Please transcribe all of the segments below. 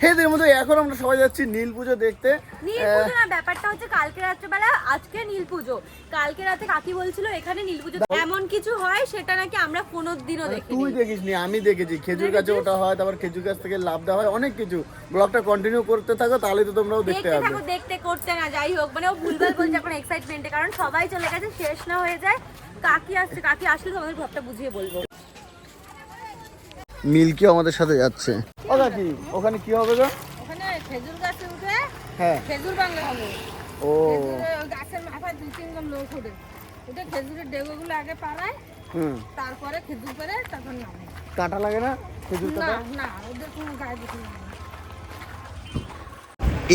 সবাই যাচ্ছি নীল পুজো দেখতে। নীল পুজো না ব্যাপারটা হচ্ছে কালকে রাত্রেবেলা আজকে নীল পুজো। কালকে রাতে কাকি বলছিল এখানে নীল পুজো এমন কিছু হয় সেটা নাকি আমরা কোনো দিনও দেখিনি। তুই দেখিস নি আমি দেখেছি। খেজুর গাছে ওটা হয় তারপর খেজুর গাছ থেকে লাভ দেওয়া হয় অনেক কিছু। ব্লগটা কন্টিনিউ করতে থাকো তাহলে তো তোমরাও দেখতে দেখতে পাবে থাকো দেখতে করতে না যাই হোক মানে ও ভুলভাল বলছে এখন এক্সাইটমেন্টে কারণ সবাই চলে গেছে শেষ না হয়ে যায়। কাকি আসছে কাকি আসলে তোমাদের ভাবটা বুঝিয়ে বলব। মিল্কিও আমাদের সাথে যাচ্ছে। ওটা কি? ওখানে কি হবে গো? ওখানে খেজুর গাছে উঠে হ্যাঁ। খেজুর বাংলা হবে। ও। গাছের মাথায় দুই তিনজন লোক উঠে উঠে খেজুরের ডেগোগুলো আগে পাড়ায় হুম। তারপরে খেজুর পেরে তারপর নামে কাটা লাগে না খেজুর না কাটা? না ওদের কোনো গায়ে দেখি না।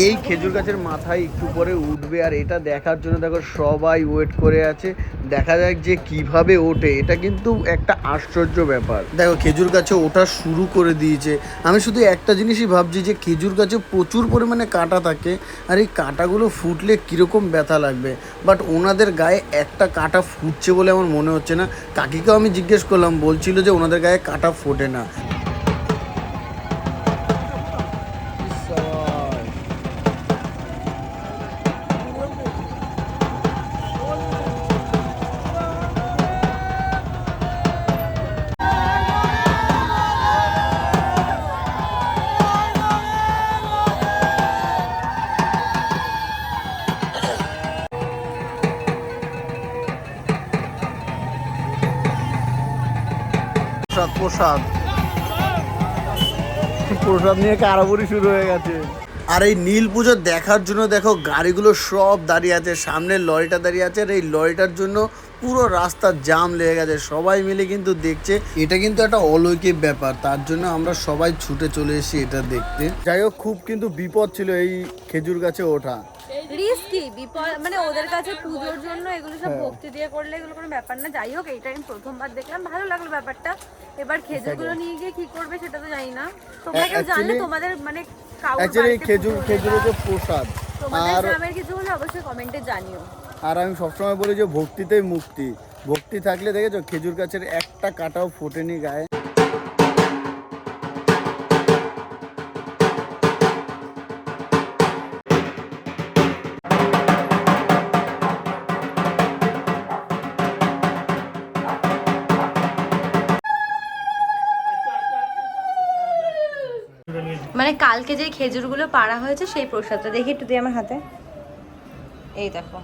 এই খেজুর গাছের মাথায় একটু পরে উঠবে আর এটা দেখার জন্য দেখো সবাই ওয়েট করে আছে। দেখা যাক যে কীভাবে ওঠে। এটা কিন্তু একটা আশ্চর্য ব্যাপার। দেখো, খেজুর গাছে ওঠা শুরু করে দিয়েছে। আমি শুধু একটা জিনিসই ভাবছি যে খেজুর গাছে প্রচুর পরিমাণে কাঁটা থাকে আর এই কাঁটাগুলো ফুটলে কীরকম ব্যথা লাগবে? বাট ওনাদের গায়ে একটা কাঁটা ফুটছে বলে আমার মনে হচ্ছে না। কাকিকেও আমি জিজ্ঞেস করলাম, বলছিল যে ওনাদের গায়ে কাঁটা ফোটে না। প্রসাদ। প্রসাদ নিয়ে কারাবুরি শুরু হয়ে গেছে। আর এই নীল পুজো দেখার জন্য দেখো গাড়িগুলো সব দাঁড়িয়ে আছে, সামনের লরিটা দাঁড়িয়ে আছে, আর এই লরিটার জন্য পুরো রাস্তা জাম লেগে গেছে। সবাই মিলে কিন্তু দেখছে, এটা কিন্তু একটা অলৌকিক ব্যাপার, তার জন্য আমরা সবাই ছুটে চলে এসেছি এটা দেখতে। যাই হোক, খুব কিন্তু বিপদ ছিল এই খেজুর গাছে ওঠা। রিস্কি বিপদ মানে ওদের কাছে পুজোর জন্য এগুলো হ্যাঁ। সব ভক্তি দিয়ে করলে এগুলো কোনো ব্যাপার না। যাই হোক এইটা আমি প্রথমবার দেখলাম। ভালো লাগল ব্যাপারটা। এবার খেজুরগুলো নিয়ে গিয়ে কি করবে সেটা তো জানি না। তোমরা কেউ জানলে তোমাদের মানে অ্যাকচুয়ালি খেজুর পুজো হলে খেজুর বা হচ্ছে প্রসাদ আর গ্রামের কিছু হলে অবশ্যই কমেন্টে জানিও। আর আমি সবসময় বলি যে ভক্তিতেই মুক্তি। ভক্তি থাকলে দেখেছ খেজুর গাছের একটা কাটাও ফোটেনি গায়ে। মানে কালকে যে খেজুরগুলো পাড়া হয়েছে সেই প্রসাদটা। দেখি একটু দিয়ে আমার হাতে। এই দেখো।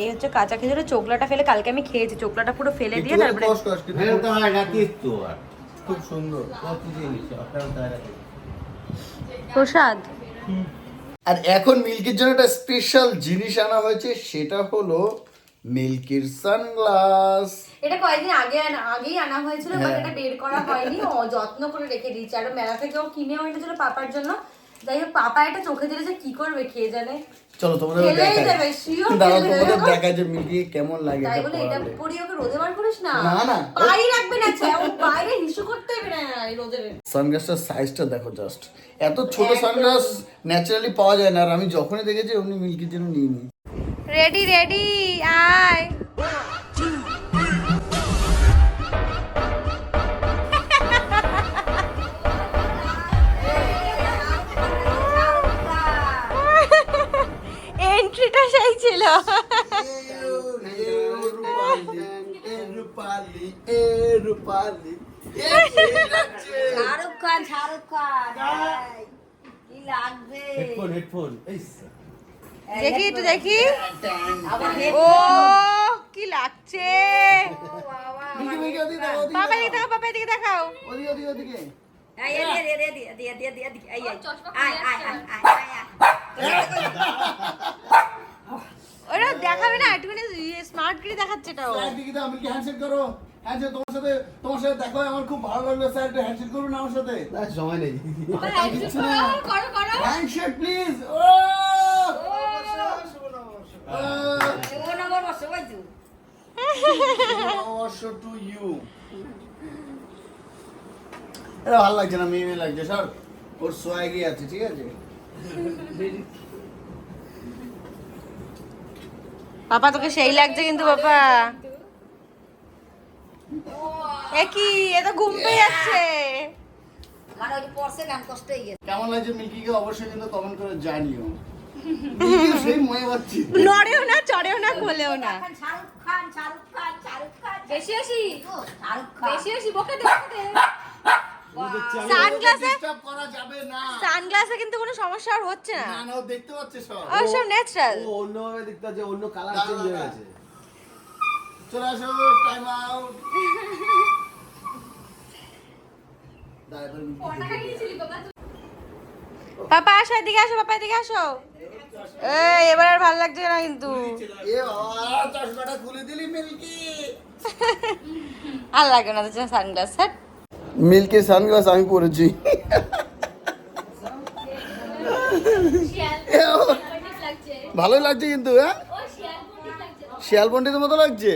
এই হচ্ছে কাঁচা খেজুরের চোকলাটা ফেলে কালকে আমি খেয়েছি। চোকলাটা পুরো ফেলে দিয়ে তারপরে তো হয় খুব সুন্দর। প্রসাদ? আর এখন মিল্কির জন্য একটা স্পেশাল জিনিস আনা হয়েছে সেটা হলো মিল্কির সানগ্লাস। এটা কয়েকদিন আগে আগেই আনা হয়েছিল বাট হ্যাঁ। এটা বের করা হয়নি। ও যত্ন করে রেখে দিয়েছে। আর মেলা থেকেও কিনেও এনেছিল পাপার জন্য। যাই হোক পাপা এটা চোখে দিলে যে কি করবে কে জানে। চলো তোমাদের দাঁড়াও তোমাদের দেবে। যে মিল্কি কেমন লাগে তাই বলে এটা। পরিয়ে ওকে রোদে বার করিস না? না, না। বাইরে রাখবে না ছায়া, ও বাইরে হিসু করতে হবে না এই রোদে। সানগ্লাসটার সাইজটা দেখো জাস্ট এত ছোট সানগ্লাস ন্যাচারালি পাওয়া যায় না আর আমি যখনই দেখেছি অমনি মিল্কির জন্য নিয়ে নিই রেডি রেডি আয়। এন্ট্রিটা সেই ছিল। রূপালি এ রূপালি শাহরুখ খান। শাহরুখ খান কি লাগবে? হেডফোন হেডফোন এই দেখি একটু দেখি। ও কি লাগছে। বাবা এদিকে দেখাও বাবা এদিকে দেখাও। ওরা দেখাবে না একটুখানি স্মার্ট করে দেখাচ্ছে এটা আমি কি হ্যান্ডশেক করো? হ্যাঁ তোমার সাথে তোমার সাথে দেখা আমার খুব ভালো লাগল স্যার একটু হ্যান্ডশেক করুন আমার সাথে। সময় নেই। হ্যান্ডশেক প্লিজ ও! ও নম্বর বসো, ওই তো। নমস্কার টু ইউ এটা ভালো লাগছে না মেয়ে মেয়ে লাগছে। স্যার ওর সোয়াগই আছে ঠিক আছে? পাপা তোকে সেই লাগছে কিন্তু বাবা এ কি এ তো ঘুম পেয়ে যাচ্ছে। মানে ওই পড়ছে গান কষ্ট হয়ে গেছে। কেমন লাগছে মিল্কিকে? অবশ্যই কিন্তু কমেন্ট করে জানিও। নড়েও না চড়েও না কোলেও না। সানগ্লাসে ডিস্টার্ব করা যাবে না। সানগ্লাসে কিন্তু কোনো সমস্যা আর হচ্ছে না। দেখতে পাচ্ছে সব। সব ন্যাচারাল অন্যভাবে দেখতে পাচ্ছে অন্য কালার চেঞ্জ হয়ে। গেছে। চলে আসো টাইম আউট পাপা আসো এদিকে আসো পাপা এদিকে আসো। এই এবার আর ভালো লাগছে না কিন্তু। এ বাবা চশমাটা খুলে দিলি মিল্কি। আর লাগে না তো সানগ্লাস হ্যাঁ। মিল্কের সানগ্লাস আমি পরেছি। ভালোই লাগছে কিন্তু হ্যাঁ? শিয়াল পন্ডিতের মতো লাগছে?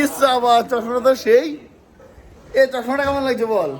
ইস বাবা চশমাটা তো সেই। এ চশমাটা কেমন লাগছে বল?